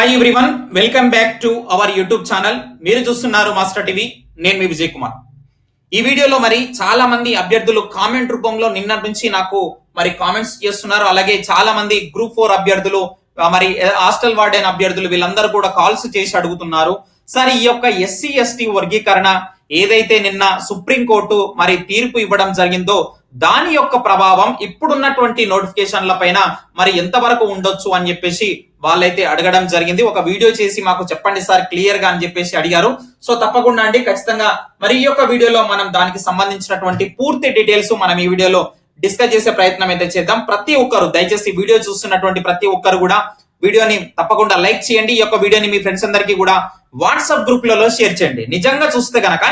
Hi everyone welcome back to our YouTube channel మీరు చూస్తున్నారు master TV నేను మీ విజయ్ కుమార్ ఈ వీడియోలో మరి చాలా మంది అభ్యర్థులు కామెంట్ రూపంలో నిన్న నుంచి నాకు మరి కామెంట్స్ చేస్తున్నారు. అలాగే చాలా మంది గ్రూప్ ఫోర్ అభ్యర్థులు మరి హాస్టల్ వార్డెన్ అభ్యర్థులు వీళ్ళందరూ కూడా కాల్స్ చేసి అడుగుతున్నారు. సార్ ఈ యొక్క ఎస్సీ ఎస్టీ వర్గీకరణ ఏదైతే నిన్న సుప్రీంకోర్టు మరి తీర్పు ఇవ్వడం జరిగిందో దాని యొక్క ప్రభావం ఇప్పుడున్నటువంటి నోటిఫికేషన్ల పైన మరి ఎంతవరకు ఉండొచ్చు అని చెప్పేసి వాళ్ళైతే అడగడం జరిగింది. ఒక వీడియో చేసి మాకు చెప్పండి సార్ క్లియర్గా అని చెప్పేసి అడిగారు. సో తప్పకుండా అండి ఖచ్చితంగా మరి ఈ యొక్క వీడియోలో మనం దానికి సంబంధించినటువంటి పూర్తి డీటెయిల్స్ మనం ఈ వీడియోలో డిస్కస్ చేసే ప్రయత్నం అయితే చేద్దాం. ప్రతి ఒక్కరు దయచేసి వీడియో చూస్తున్నటువంటి ప్రతి ఒక్కరు కూడా వీడియోని తప్పకుండా లైక్ చేయండి. ఈ యొక్క వీడియోని మీ ఫ్రెండ్స్ అందరికీ కూడా వాట్సాప్ గ్రూప్లలో షేర్ చేయండి. నిజంగా చూస్తే గనక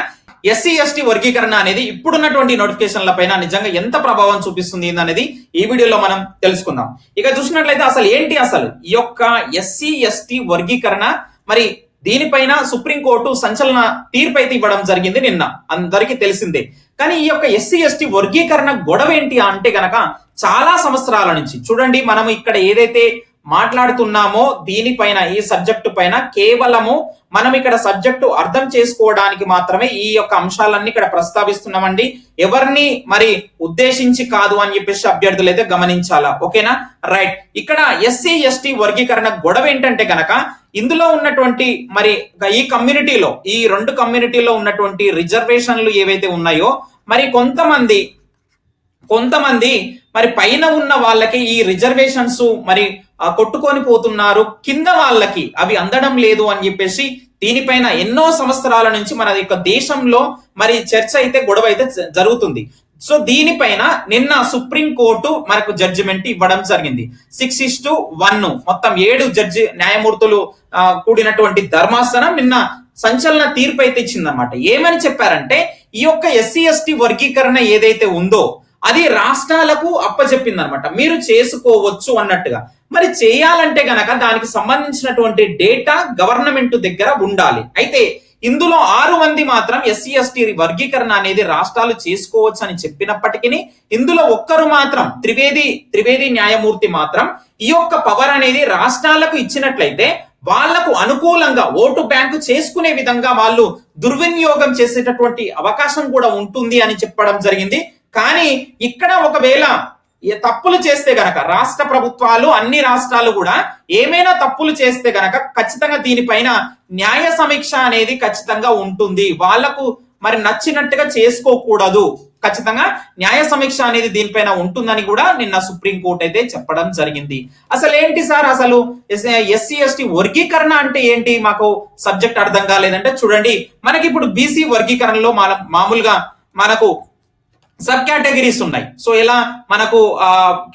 ఎస్సీ ఎస్టీ వర్గీకరణ అనేది ఇప్పుడున్నటువంటి నోటిఫికేషన్ల పైన నిజంగా ఎంత ప్రభావం చూపిస్తుంది అనేది ఈ వీడియోలో మనం తెలుసుకుందాం. ఇక చూసినట్లయితే అసలు ఏంటి అసలు? ఈ యొక్క ఎస్సీ ఎస్టీ వర్గీకరణ మరి దీనిపైన సుప్రీంకోర్టు సంచలన తీర్పు అయితే ఇవ్వడం జరిగింది నిన్న. అందరికీ తెలిసిందే. కానీ ఈ యొక్క ఎస్సీ ఎస్టీ వర్గీకరణ గొడవ ఏంటి అంటే గనక చాలా సంవత్సరాల నుంచి చూడండి మనం ఇక్కడ ఏదైతే మాట్లాడుతున్నామో దీనిపైన ఈ సబ్జెక్టు పైన కేవలము మనం ఇక్కడ సబ్జెక్టు అర్థం చేసుకోవడానికి మాత్రమే ఈ యొక్క అంశాలన్నీ ఇక్కడ ప్రస్తావిస్తున్నామండి. ఎవరిని మరి ఉద్దేశించి కాదు అని చెప్పేసి అభ్యర్థులు అయితే గమనించాలా? ఓకేనా? రైట్ ఇక్కడ ఎస్సీ ఎస్టీ వర్గీకరణ గొడవ ఏంటంటే గనక ఇందులో ఉన్నటువంటి మరి ఈ కమ్యూనిటీలో ఈ రెండు కమ్యూనిటీలో ఉన్నటువంటి రిజర్వేషన్లు ఏవైతే ఉన్నాయో మరి కొంతమంది కొంతమంది మరి పైన ఉన్న వాళ్ళకి ఈ రిజర్వేషన్స్ మరి కొట్టుకొని పోతున్నారు కింద వాళ్ళకి. అవి అందడం లేదు అని చెప్పేసి దీనిపైన ఎన్నో సంవత్సరాల నుంచి మన యొక్క దేశంలో మరి చర్చ అయితే గొడవ అయితే జరుగుతుంది. సో దీనిపైన నిన్న సుప్రీం కోర్టు మనకు జడ్జిమెంట్ ఇవ్వడం జరిగింది. సిక్స్ ఇస్ టు వన్ మొత్తం ఏడు జడ్జి న్యాయమూర్తులు కూడినటువంటి ధర్మాసనం నిన్న సంచలన తీర్పు అయితే ఇచ్చిందన్నమాట. ఏమని చెప్పారంటే ఈ యొక్క ఎస్సీ ఎస్టీ వర్గీకరణ ఏదైతే ఉందో రాష్ట్రాలకు అప్పచెప్పిందనమాట. మీరు చేసుకోవచ్చు అన్నట్టుగా. మరి చేయాలంటే గనక దానికి సంబంధించినటువంటి డేటా గవర్నమెంట్ దగ్గర ఉండాలి. అయితే ఇందులో ఆరు మంది మాత్రం ఎస్సీ ఎస్టీ వర్గీకరణ అనేది రాష్ట్రాలు చేసుకోవచ్చు అని చెప్పినప్పటికీ ఇందులో ఒక్కరు మాత్రం త్రివేది త్రివేది న్యాయమూర్తి మాత్రం ఈ యొక్క పవర్ అనేది రాష్ట్రాలకు ఇచ్చినట్లయితే వాళ్ళకు అనుకూలంగా ఓటు బ్యాంకు చేసుకునే విధంగా వాళ్ళు దుర్వినియోగం చేసేటటువంటి అవకాశం కూడా ఉంటుంది అని చెప్పడం జరిగింది. కానీ ఇక్కడ ఒకవేళ తప్పులు చేస్తే గనక రాష్ట్ర ప్రభుత్వాలు అన్ని రాష్ట్రాలు కూడా ఏమైనా తప్పులు చేస్తే గనక ఖచ్చితంగా దీనిపైన న్యాయ సమీక్ష అనేది ఖచ్చితంగా ఉంటుంది. వాళ్ళకు మరి నచ్చినట్టుగా చేసుకోకూడదు. ఖచ్చితంగా న్యాయ సమీక్ష అనేది దీనిపైన ఉంటుందని కూడా నిన్న సుప్రీంకోర్టు అయితే చెప్పడం జరిగింది. అసలు ఏంటి సార్ అసలు ఎస్సీ ఎస్టీ వర్గీకరణ అంటే ఏంటి? మాకు సబ్జెక్ట్ అర్థం కాలేదంటే చూడండి. మనకి ఇప్పుడు బీసీ వర్గీకరణలో మన మామూలుగా మనకు సబ్ కేటగిరీస్ ఉన్నాయి. సో ఇలా మనకు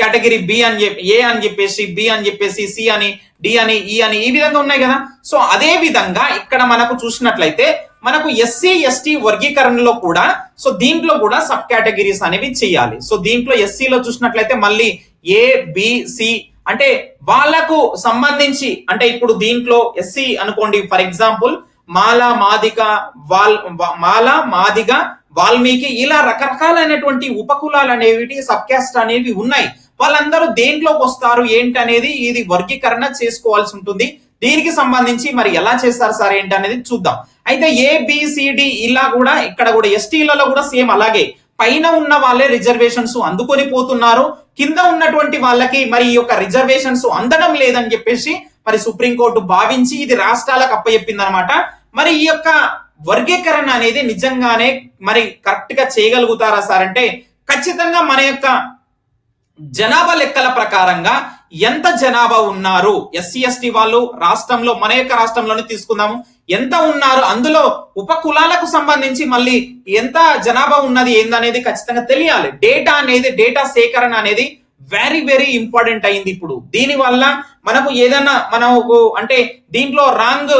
కేటగిరీ బి అని చెప్పి ఏ అని చెప్పేసి బి అని చెప్పేసి సి అని డి అని ఈ అని ఈ విధంగా ఉన్నాయి కదా. సో అదే విధంగా ఇక్కడ మనకు చూసినట్లయితే మనకు ఎస్సీ ఎస్టీ వర్గీకరణలో కూడా సో దీంట్లో కూడా సబ్ కేటగిరీస్ అనేవి చేయాలి. సో దీంట్లో ఎస్సీలో చూసినట్లయితే మళ్ళీ ఏ బి సి అంటే వాళ్ళకు సంబంధించి అంటే ఇప్పుడు దీంట్లో ఎస్సీ అనుకోండి for example Mala Madiga wall Mala Madiga Valmiki ఇలా రకరకాలైనటువంటి ఉపకులాలు అనేవి సబ్ క్యాస్ట్ అనేవి ఉన్నాయి. వాళ్ళందరూ దేంట్లోకి వస్తారు ఏంటి అనేది ఇది వర్గీకరణ చేసుకోవాల్సి ఉంటుంది. దీనికి సంబంధించి మరి ఎలా చేస్తారు సార్ ఏంటి అనేది చూద్దాం. అయితే ఏబిసిడి ఇలా కూడా ఇక్కడ కూడా ఎస్టీలలో కూడా సేమ్ అలాగే. పైన ఉన్న వాళ్ళే రిజర్వేషన్స్ అందుకొని పోతున్నారు. కింద ఉన్నటువంటి వాళ్ళకి మరి ఈ యొక్క రిజర్వేషన్స్ అందడం లేదని చెప్పేసి మరి సుప్రీంకోర్టు భావించి ఇది రాష్ట్రాలకు అప్పచెప్పింది అనమాట మరి ఈ యొక్క వర్గీకరణ అనేది నిజంగానే మరి కరెక్ట్గా చేయగలుగుతారా సార్ అంటే ఖచ్చితంగా మన యొక్క జనాభా లెక్కల ప్రకారంగా ఎంత జనాభా ఉన్నారు? ఎస్సీ ఎస్టీ వాళ్ళు రాష్ట్రంలో మన యొక్క రాష్ట్రంలోనే తీసుకుందాము. ఎంత ఉన్నారు? అందులో ఉప కులాలకు సంబంధించి మళ్ళీ ఎంత జనాభా ఉన్నది ఏందనేది ఖచ్చితంగా తెలియాలి. డేటా అనేది డేటా సేకరణ అనేది వెరీ వెరీ ఇంపార్టెంట్ అయింది ఇప్పుడు. దీని వల్ల మనకు ఏదన్నా మనకు అంటే దీంట్లో రాంగ్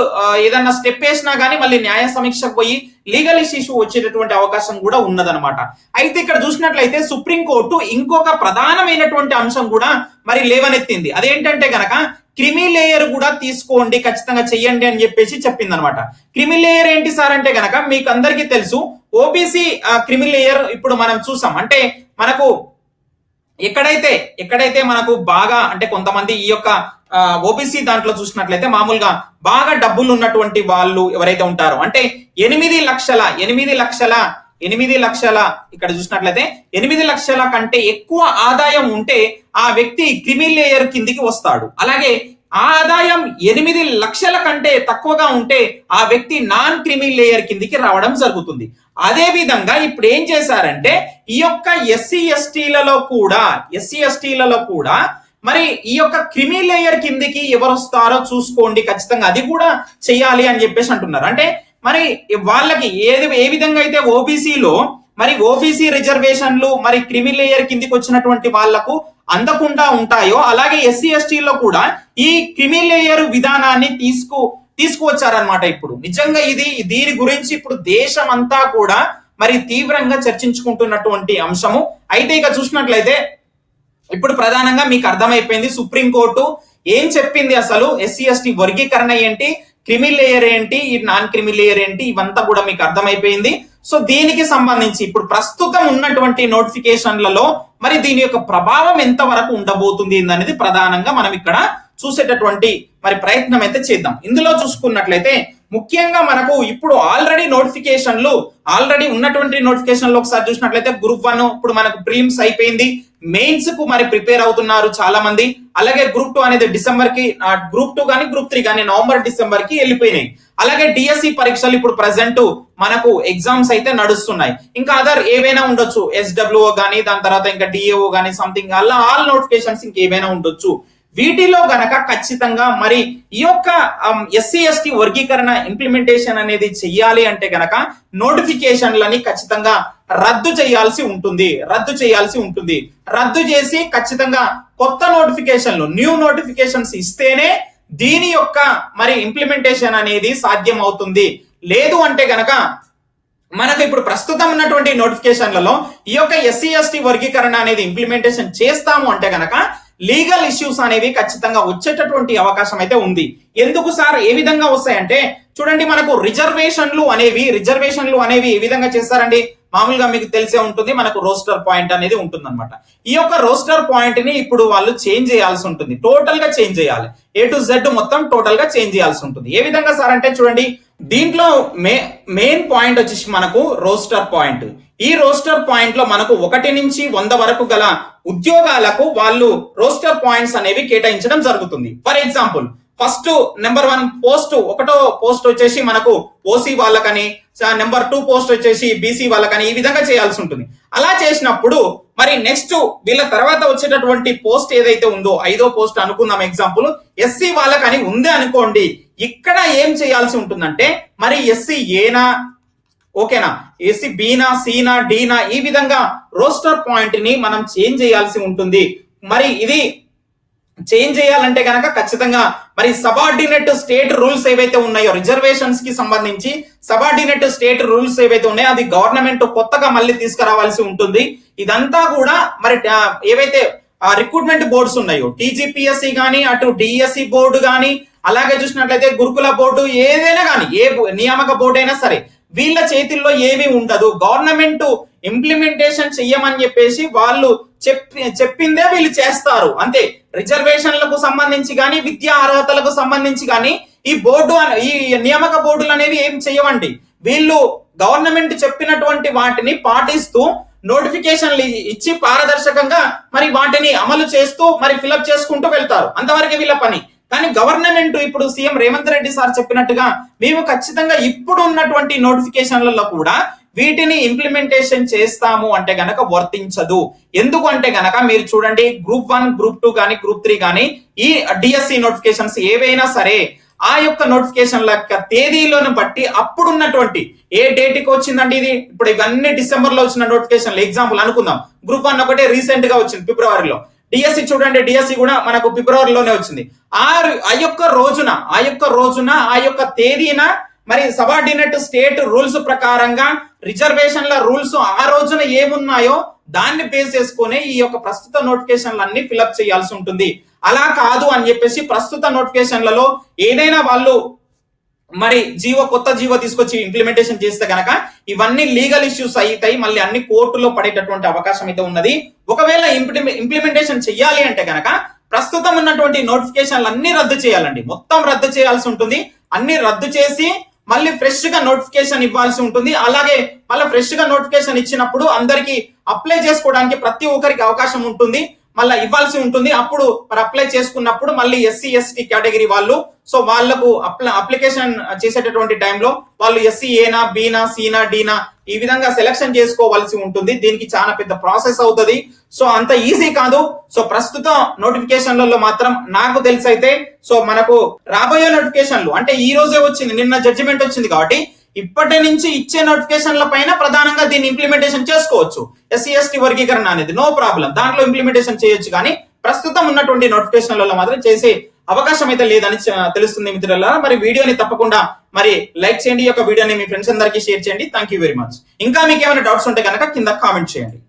ఏదన్నా స్టెప్ వేసినా కానీ మళ్ళీ న్యాయ సమీక్షకు పోయి లీగల్ ఇష్యూ వచ్చేటటువంటి అవకాశం కూడా ఉన్నదనమాట అయితే ఇక్కడ చూసినట్లయితే సుప్రీంకోర్టు ఇంకొక ప్రధానమైనటువంటి అంశం కూడా మరి లేవనెత్తింది. అదేంటంటే గనక క్రిమి లేయర్ కూడా తీసుకోండి ఖచ్చితంగా చెయ్యండి అని చెప్పేసి చెప్పింది అనమాట క్రిమి లేయర్ ఏంటి సార్ అంటే గనక మీకు అందరికీ తెలుసు ఓబీసీ క్రిమి లేయర్ ఇప్పుడు మనం చూసాం. అంటే మనకు ఎక్కడైతే ఎక్కడైతే మనకు బాగా అంటే కొంతమంది ఈ యొక్క ఓబీసీ దాంట్లో చూసినట్లయితే మామూలుగా బాగా డబ్బులు ఉన్నటువంటి వాళ్ళు ఎవరైతే ఉంటారో అంటే ఎనిమిది లక్షల ఎనిమిది లక్షల ఎనిమిది లక్షల ఇక్కడ చూసినట్లయితే ఎనిమిది లక్షల కంటే ఎక్కువ ఆదాయం ఉంటే ఆ వ్యక్తి క్రిమి లేయర్ కిందికి వస్తాడు. అలాగే ఆ ఆదాయం ఎనిమిది లక్షల కంటే తక్కువగా ఉంటే ఆ వ్యక్తి నాన్ క్రిమి లేయర్ కిందికి రావడం జరుగుతుంది. అదే విధంగా ఇప్పుడు ఏం చేశారంటే ఈ యొక్క ఎస్సీ ఎస్టీలలో కూడా ఎస్సీ ఎస్టీలలో కూడా మరి ఈ యొక్క క్రిమి లేయర్ కిందికి ఎవరు వస్తారో చూసుకోండి ఖచ్చితంగా అది కూడా చేయాలి అని చెప్పేసి అంటున్నారు. అంటే మరి వాళ్ళకి ఏది ఏ విధంగా అయితే ఓబీసీలో మరి ఓబీసీ రిజర్వేషన్లు మరి క్రిమి లేయర్ కిందికి వచ్చినటువంటి వాళ్ళకు అందకుండా ఉంటాయో అలాగే ఎస్సీ ఎస్టీలో కూడా ఈ క్రిమి లేయర్ విధానాన్ని తీసుకు తీసుకువచ్చారనమాట ఇప్పుడు. నిజంగా ఇది దీని గురించి ఇప్పుడు దేశం అంతా కూడా మరి తీవ్రంగా చర్చించుకుంటున్నటువంటి అంశము. అయితే ఇక చూసినట్లయితే ఇప్పుడు ప్రధానంగా మీకు అర్థమైపోయింది సుప్రీంకోర్టు ఏం చెప్పింది అసలు? ఎస్సీ ఎస్టీ వర్గీకరణ ఏంటి? క్రిమిల్ లేయర్ ఏంటి? ఈ నాన్ క్రిమిల్ లేయర్ ఏంటి? ఇవంతా కూడా మీకు అర్థమైపోయింది. సో దీనికి సంబంధించి ఇప్పుడు ప్రస్తుతం ఉన్నటువంటి నోటిఫికేషన్లలో మరి దీని యొక్క ప్రభావం ఎంత వరకు ఉండబోతుంది అనేది ప్రధానంగా మనం ఇక్కడ చూసేటటువంటి మరి ప్రయత్నం అయితే చేద్దాం. ఇందులో చూసుకున్నట్లయితే ముఖ్యంగా మనకు ఇప్పుడు ఆల్రెడీ నోటిఫికేషన్లు ఆల్రెడీ ఉన్నటువంటి నోటిఫికేషన్లు ఒకసారి చూసినట్లయితే గ్రూప్ వన్ ఇప్పుడు మనకు ప్రీమ్స్ అయిపోయింది. మెయిన్స్కు మరి ప్రిపేర్ అవుతున్నారు చాలా మంది అలాగే గ్రూప్ టూ అనేది డిసెంబర్కి గ్రూప్ టూ కానీ గ్రూప్ త్రీ కానీ నవంబర్ డిసెంబర్కి వెళ్ళిపోయినాయి. అలాగే డిఎస్సి పరీక్షలు ఇప్పుడు ప్రజెంట్ మనకు ఎగ్జామ్స్ అయితే నడుస్తున్నాయి. ఇంకా అదర్ ఏవైనా ఉండొచ్చు. ఎస్డబ్ల్యూఓ కానీ దాని తర్వాత ఇంకా డిఏఓ కానీ సంథింగ్ అలా ఆల్ నోటిఫికేషన్స్ ఇంకేమైనా ఉండొచ్చు. వీటిలో గనక ఖచ్చితంగా మరి ఈ యొక్క ఎస్సీ ఎస్టీ వర్గీకరణ ఇంప్లిమెంటేషన్ అనేది చెయ్యాలి అంటే గనక నోటిఫికేషన్లని ఖచ్చితంగా రద్దు చేయాల్సి ఉంటుంది రద్దు చేయాల్సి ఉంటుంది. రద్దు చేసి ఖచ్చితంగా కొత్త నోటిఫికేషన్లు న్యూ నోటిఫికేషన్స్ ఇస్తేనే దీని యొక్క మరి ఇంప్లిమెంటేషన్ అనేది సాధ్యం అవుతుంది లేదు అంటే గనక మనకు ఇప్పుడు ప్రస్తుతం ఉన్నటువంటి నోటిఫికేషన్లలో ఈ యొక్క ఎస్సీ ఎస్టీ వర్గీకరణ అనేది ఇంప్లిమెంటేషన్ చేస్తాము అంటే గనక లీగల్ ఇష్యూస్ అనేవి ఖచ్చితంగా వచ్చేటటువంటి అవకాశం అయితే ఉంది. ఎందుకు సార్? ఏ విధంగా వస్తాయంటే చూడండి మనకు రిజర్వేషన్లు అనేవి రిజర్వేషన్లు అనేవి ఏ విధంగా చేస్తారండి? మామూలుగా మీకు తెలిసే ఉంటుంది మనకు రోస్టర్ పాయింట్ అనేది ఉంటుంది అనమాట ఈ యొక్క రోస్టర్ పాయింట్ని ఇప్పుడు వాళ్ళు చేంజ్ చేయాల్సి ఉంటుంది. టోటల్గా చేంజ్ చేయాలి. ఏ టు జెడ్ మొత్తం టోటల్గా చేంజ్ చేయాల్సి ఉంటుంది. ఏ విధంగా సార్ అంటే చూడండి దీంట్లో మే మెయిన్ పాయింట్ వచ్చేసి మనకు రోస్టర్ పాయింట్. ఈ రోస్టర్ పాయింట్లో మనకు ఒకటి నుంచి వంద వరకు గల ఉద్యోగాలకు వాళ్ళు రోస్టర్ పాయింట్స్ అనేవి కేటాయించడం జరుగుతుంది. For example first number one post ఒకటో పోస్ట్ వచ్చేసి మనకు ఓసీ వాళ్ళకని నెంబర్ టూ పోస్ట్ వచ్చేసి బీసీ వాళ్ళకని ఈ విధంగా చేయాల్సి ఉంటుంది. అలా చేసినప్పుడు మరి నెక్స్ట్ వీళ్ళ తర్వాత వచ్చేటటువంటి పోస్ట్ ఏదైతే ఉందో ఐదో పోస్ట్ అనుకుందాం ఎగ్జాంపుల్ ఎస్సీ వాళ్ళకని ఉంది అనుకోండి ఇక్కడ ఏం చేయాల్సి ఉంటుందంటే మరి ఎస్సీ ఏనా ఓకేనా? ఏసీ బీనా సీనా డీనా ఈ విధంగా రోస్టర్ పాయింట్ని మనం చేంజ్ చేయాల్సి ఉంటుంది. మరి ఇది చేంజ్ చేయాలంటే కనుక ఖచ్చితంగా మరి సబార్డినేట్ స్టేట్ రూల్స్ ఏవైతే ఉన్నాయో రిజర్వేషన్స్కి సంబంధించి సబార్డినేట్ స్టేట్ రూల్స్ ఏవైతే ఉన్నాయో అది గవర్నమెంట్ కొత్తగా మళ్ళీ తీసుకురావాల్సి ఉంటుంది. ఇదంతా కూడా మరి ఏవైతే రిక్రూట్మెంట్ బోర్డ్స్ ఉన్నాయో టీజీపీఎస్సి కానీ అటు డిఎస్సి బోర్డు కానీ అలాగే చూసినట్లయితే గురుకుల బోర్డు ఏదైనా కానీ ఏ నియామక బోర్డు అయినా సరే వీళ్ళ చేతిల్లో ఏమీ ఉండదు. గవర్నమెంట్ ఇంప్లిమెంటేషన్ చెయ్యమని చెప్పేసి వాళ్ళు చెప్పి చెప్పిందే వీళ్ళు చేస్తారు. అంతే. రిజర్వేషన్లకు సంబంధించి కానీ విద్యా అర్హతలకు సంబంధించి కానీ ఈ బోర్డు ఈ నియామక బోర్డులు అనేవి ఏం చెయ్యవండి. వీళ్ళు గవర్నమెంట్ చెప్పినటువంటి వాటిని పాటిస్తూ నోటిఫికేషన్లు ఇచ్చి పారదర్శకంగా మరి వాటిని అమలు చేస్తూ మరి ఫిలప్ చేసుకుంటూ వెళ్తారు. అంతవరకు వీళ్ళ పని. కానీ గవర్నమెంట్ ఇప్పుడు సీఎం రేవంత్ రెడ్డి సార్ చెప్పినట్టుగా మేము ఖచ్చితంగా ఇప్పుడు ఉన్నటువంటి నోటిఫికేషన్లలో కూడా వీటిని ఇంప్లిమెంటేషన్ చేస్తాము అంటే గనక వర్తించదు. ఎందుకు అంటే గనక మీరు చూడండి గ్రూప్ వన్ గ్రూప్ టూ కానీ గ్రూప్ త్రీ కానీ ఈ డిఎస్సి నోటిఫికేషన్స్ ఏవైనా సరే ఆ యొక్క నోటిఫికేషన్ల యొక్క తేదీలను బట్టి అప్పుడున్నటువంటి ఏ డేట్కి వచ్చిందండి ఇది? ఇప్పుడు ఇవన్నీ డిసెంబర్లో వచ్చిన నోటిఫికేషన్లు. ఎగ్జాంపుల్ అనుకుందాం. గ్రూప్ వన్ ఒకటే రీసెంట్గా వచ్చింది ఫిబ్రవరిలో. డిఎస్సి చూడండి డిఎస్సి కూడా మనకు ఫిబ్రవరిలోనే వచ్చింది. ఆ ఆ యొక్క రోజున ఆ యొక్క రోజున ఆ యొక్క తేదీన మరి సబార్డినేట్ స్టేట్ రూల్స్ ప్రకారంగా రిజర్వేషన్ల రూల్స్ ఆ రోజున ఏమున్నాయో దాన్ని బేస్ చేసుకుని ఈ యొక్క ప్రస్తుత నోటిఫికేషన్లన్నీ ఫిలప్ చేయాల్సి ఉంటుంది. అలా కాదు అని చెప్పేసి ప్రస్తుత నోటిఫికేషన్లలో ఏదైనా వాళ్ళు మరి జీవో కొత్త జీవో తీసుకొచ్చి ఇంప్లిమెంటేషన్ చేస్తే గనక ఇవన్నీ లీగల్ ఇష్యూస్ అవుతాయి మళ్ళీ అన్ని కోర్టులో పడేటటువంటి అవకాశం అయితే ఉన్నది. ఒకవేళ ఇంప్లిమెంటేషన్ చేయాలి అంటే గనక ప్రస్తుతం ఉన్నటువంటి నోటిఫికేషన్లు అన్ని రద్దు చేయాలండి. మొత్తం రద్దు చేయాల్సి ఉంటుంది. అన్ని రద్దు చేసి మళ్ళీ ఫ్రెష్గా నోటిఫికేషన్ ఇవ్వాల్సి ఉంటుంది. అలాగే మళ్ళీ ఫ్రెష్గా నోటిఫికేషన్ ఇచ్చినప్పుడు అందరికి అప్లై చేసుకోవడానికి ప్రతి ఒక్కరికి అవకాశం ఉంటుంది. మళ్ళీ ఇవ్వాల్సి ఉంటుంది. అప్పుడు మరి అప్లై చేసుకున్నప్పుడు మళ్ళీ ఎస్సీ ఎస్టీ కేటగిరీ వాళ్ళు సో వాళ్ళకు అప్లికేషన్ చేసేటటువంటి టైంలో వాళ్ళు ఎస్సీ ఏనా బీనా సీనా డీనా ఈ విధంగా సెలక్షన్ చేసుకోవాల్సి ఉంటుంది. దీనికి చాలా పెద్ద ప్రాసెస్ అవుతుంది. సో అంత ఈజీ కాదు. సో ప్రస్తుతం నోటిఫికేషన్లలో మాత్రం నాకు తెలిసైతే సో మనకు రాబోయే నోటిఫికేషన్లు అంటే ఈ రోజే వచ్చింది నిన్న జడ్జిమెంట్ వచ్చింది కాబట్టి ఇప్పటి నుంచి ఇచ్చే నోటిఫికేషన్ల పైన ప్రధానంగా దీన్ని ఇంప్లిమెంటేషన్ చేసుకోవచ్చు. ఎస్సీ ఎస్టీ వర్గీకరణ అనేది నో ప్రాబ్లం దాంట్లో ఇంప్లిమెంటేషన్ చేయొచ్చు కానీ ప్రస్తుతం ఉన్నటువంటి నోటిఫికేషన్లలో మాత్రం చేసే అవకాశం అయితే లేదని తెలుస్తుంది మిత్రులారా. మరి వీడియోని తప్పకుండా మరి లైక్ చేయండి. ఈ యొక్క వీడియోని మీ ఫ్రెండ్స్ అందరికీ షేర్ చేయండి. థ్యాంక్ యూ వెరీ మచ్ ఇంకా మీకు ఏమైనా డౌట్స్ ఉంటే కనుక కింద కామెంట్ చేయండి.